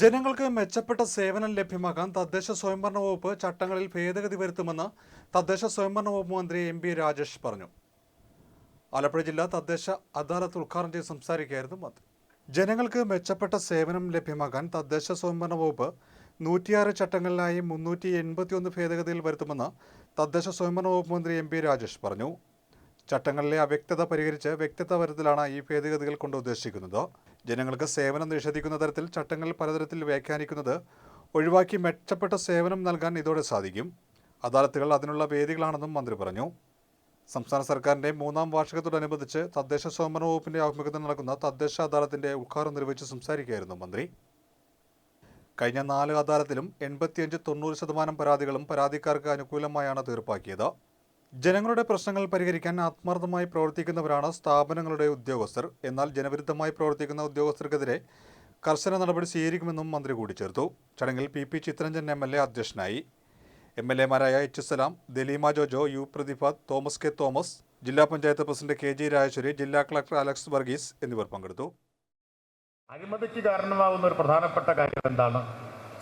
ജനങ്ങൾക്ക് മെച്ചപ്പെട്ട സേവനം ലഭ്യമാക്കാൻ തദ്ദേശ സ്വയംഭരണ വകുപ്പ് ചട്ടങ്ങളിൽ ഭേദഗതി വരുത്തുമെന്ന് തദ്ദേശ സ്വയംഭരണ വകുപ്പ് മന്ത്രി എം പി രാജേഷ് പറഞ്ഞു. ആലപ്പുഴ ജില്ലാ തദ്ദേശ അദാലത്ത് ഉദ്ഘാടനം ചെയ്ത് സംസാരിക്കുകയായിരുന്നു മന്ത്രി. ജനങ്ങൾക്ക് മെച്ചപ്പെട്ട സേവനം ലഭ്യമാക്കാൻ തദ്ദേശ സ്വയംഭരണ വകുപ്പ് നൂറ്റിയാറ് ചട്ടങ്ങളിലായി മുന്നൂറ്റി എൺപത്തിയൊന്ന് ഭേദഗതിയിൽ വരുത്തുമെന്ന് തദ്ദേശ സ്വയംഭരണ വകുപ്പ് മന്ത്രി എം പി രാജേഷ് പറഞ്ഞു. ചട്ടങ്ങളിലെ അവ്യക്തത പരിഹരിച്ച് വ്യക്തത വരുത്തലാണ് ഈ ഭേദഗതികൾ കൊണ്ട് ഉദ്ദേശിക്കുന്നത്. ജനങ്ങൾക്ക് സേവനം നിഷേധിക്കുന്ന തരത്തിൽ ചട്ടങ്ങൾ പലതരത്തിൽ വ്യാഖ്യാനിക്കുന്നത് ഒഴിവാക്കി മെച്ചപ്പെട്ട സേവനം നൽകാൻ ഇതോടെ സാധിക്കും. അദാലത്തുകൾ അതിനുള്ള വേദികളാണെന്നും മന്ത്രി പറഞ്ഞു. സംസ്ഥാന സർക്കാരിന്റെ മൂന്നാം വാർഷികത്തോടനുബന്ധിച്ച് തദ്ദേശ സ്വയംഭരണ വകുപ്പിന്റെ ആഭിമുഖ്യത്തിൽ നടക്കുന്ന തദ്ദേശ അദാലത്തിന്റെ ഉദ്ഘാടനം നിർവഹിച്ച് സംസാരിക്കുകയായിരുന്നു മന്ത്രി. കഴിഞ്ഞ നാല് അദാലത്തിലും എൺപത്തിയഞ്ച് തൊണ്ണൂറ് ശതമാനം പരാതികളും പരാതിക്കാർക്ക് അനുകൂലമായാണ് തീർപ്പാക്കിയത്. ജനങ്ങളുടെ പ്രശ്നങ്ങൾ പരിഹരിക്കാൻ ആത്മാർത്ഥമായി പ്രവർത്തിക്കുന്നവരാണ് സ്ഥാപനങ്ങളുടെ ഉദ്യോഗസ്ഥർ. എന്നാൽ ജനവിരുദ്ധമായി പ്രവർത്തിക്കുന്ന ഉദ്യോഗസ്ഥർക്കെതിരെ കർശന നടപടി സ്വീകരിക്കുമെന്നും മന്ത്രി കൂട്ടിച്ചേർത്തു. ചടങ്ങിൽ P P Chitharanjan M L A അധ്യക്ഷനായി. M L എമാരായ H Salam Daleema Jojo U Prathibha Thomas K Thomas ജില്ലാ panchayat president K G Rajeswari ജില്ലാ കളക്ടർ അലക്സ് വർഗീസ് എന്നിവർ പങ്കെടുത്തു. അഴിമതിക്ക് കാരണമാകുന്ന ഒരു പ്രധാനപ്പെട്ട കാര്യം എന്താണ്?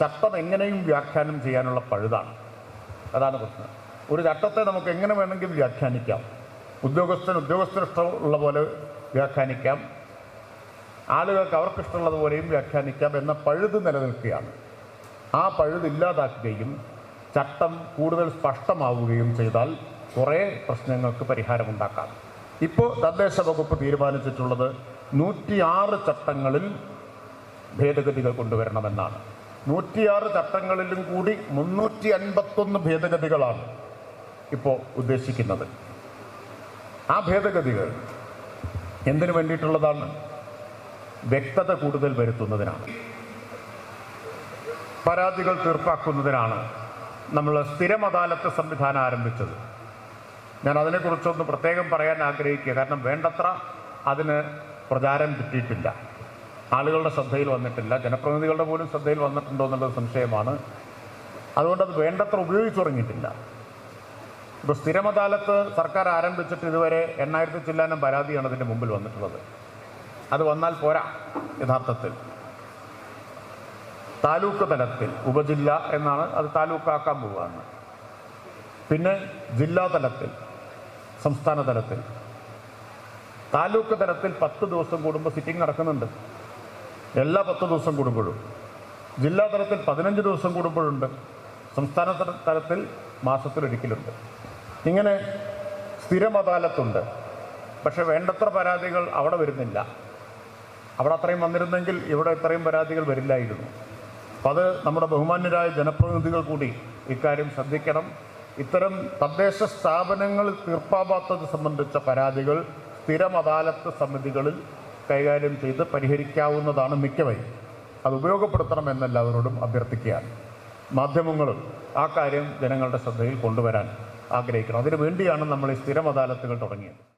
ചട്ടം എങ്ങനെയും വ്യാഖ്യാനം ചെയ്യാനുള്ള പഴുതാണ്. അതാണ് പ്രശ്നം. ഒരു ചട്ടത്തെ നമുക്ക് എങ്ങനെ വേണമെങ്കിലും വ്യാഖ്യാനിക്കാം. ഉദ്യോഗസ്ഥന് ഇഷ്ടമുള്ള പോലെ വ്യാഖ്യാനിക്കാം. ആളുകൾക്ക് അവർക്ക് ഇഷ്ടമുള്ളതുപോലെയും വ്യാഖ്യാനിക്കാം എന്ന പഴുത് നിലനിൽക്കുകയാണ്. ആ പഴുത് ഇല്ലാതാക്കുകയും ചട്ടം കൂടുതൽ സ്പഷ്ടമാവുകയും ചെയ്താൽ കുറേ പ്രശ്നങ്ങൾക്ക് പരിഹാരമുണ്ടാക്കാം. ഇപ്പോൾ തദ്ദേശ വകുപ്പ് തീരുമാനിച്ചിട്ടുള്ളത് നൂറ്റിയാറ് ചട്ടങ്ങളിൽ ഭേദഗതികൾ കൊണ്ടുവരണമെന്നാണ്. നൂറ്റിയാറ് ചട്ടങ്ങളിലും കൂടി മുന്നൂറ്റി അൻപത്തൊന്ന് ഭേദഗതികളാണ്. ഇപ്പോൾ ഉദ്ദേശിക്കുന്നത്. ആ ഭേദഗതികൾ എന്തിനു വേണ്ടിയിട്ടുള്ളതാണ്? വ്യക്തത കൂടുതൽ വരുത്തുന്നതിനാണ്. പരാതികൾ തീർപ്പാക്കുന്നതിനാണ് നമ്മൾ സ്ഥിരം അദാലത്ത് സംവിധാനം ആരംഭിച്ചത്. ഞാൻ അതിനെക്കുറിച്ചൊന്ന് പ്രത്യേകം പറയാൻ ആഗ്രഹിക്കുക. കാരണം വേണ്ടത്ര അതിന് പ്രചാരം കിട്ടിയിട്ടില്ല. ആളുകളുടെ ശ്രദ്ധയിൽ വന്നിട്ടില്ല. ജനപ്രതിനിധികളുടെ പോലും ശ്രദ്ധയിൽ വന്നിട്ടുണ്ടോ എന്നുള്ളത് സംശയമാണ്. അതുകൊണ്ട് അത് വേണ്ടത്ര ഉപയോഗിച്ചു തുടങ്ങിയിട്ടില്ല ഇപ്പോൾ സ്ഥിരം അദാലത്ത് സർക്കാർ ആരംഭിച്ചിട്ട് ഇതുവരെ എണ്ണായിരത്തി ചില്ലാനം പരാതിയാണ് അതിന്റെ മുമ്പിൽ വന്നിട്ടുള്ളത്. അത് വന്നാൽ പോരാ യഥാർത്ഥത്തിൽ. താലൂക്ക് തലത്തിൽ ഉപജില്ല എന്നാണ് അത് താലൂക്കാക്കാൻ പോവുകയാണ്. പിന്നെ ജില്ലാ തലത്തിൽ സംസ്ഥാന തലത്തിൽ. താലൂക്ക് തലത്തിൽ പത്ത് ദിവസം കൂടുമ്പോൾ സിറ്റിംഗ് നടക്കുന്നുണ്ട്. എല്ലാ പത്ത് ദിവസം കൂടുമ്പോഴും. ജില്ലാ തലത്തിൽ പതിനഞ്ച് ദിവസം കൂടുമ്പോഴുണ്ട്. സംസ്ഥാന തലത്തിൽ മാസത്തിലൊരിക്കലുണ്ട് ഇങ്ങനെ സ്ഥിരം അദാലത്തുണ്ട്. പക്ഷെ വേണ്ടത്ര പരാതികൾ അവിടെ വരുന്നില്ല. അവിടെ അത്രയും വന്നിരുന്നെങ്കിൽ ഇവിടെ ഇത്രയും പരാതികൾ വരില്ലായിരുന്നു. അപ്പോൾ അത് നമ്മുടെ ബഹുമാന്യരായ ജനപ്രതിനിധികൾ കൂടി ഇക്കാര്യം ശ്രദ്ധിക്കണം. ഇത്തരം തദ്ദേശ സ്ഥാപനങ്ങൾ തീർപ്പാവാത്തത് സംബന്ധിച്ച പരാതികൾ സ്ഥിരം അദാലത്ത് സമിതികളിൽ കൈകാര്യം ചെയ്ത് പരിഹരിക്കാവുന്നതാണ് മിക്കവയും അത് ഉപയോഗപ്പെടുത്തണമെന്ന് എല്ലാവരോടും അഭ്യർത്ഥിക്കുകയാണ്. മാധ്യമങ്ങളും ആ കാര്യം ജനങ്ങളുടെ ശ്രദ്ധയിൽ കൊണ്ടുവരാൻ ആഗ്രഹിക്കണം. അതിനു വേണ്ടിയാണ് നമ്മൾ ഈ സ്ഥിരം അദാലത്തുകൾ തുടങ്ങിയത്.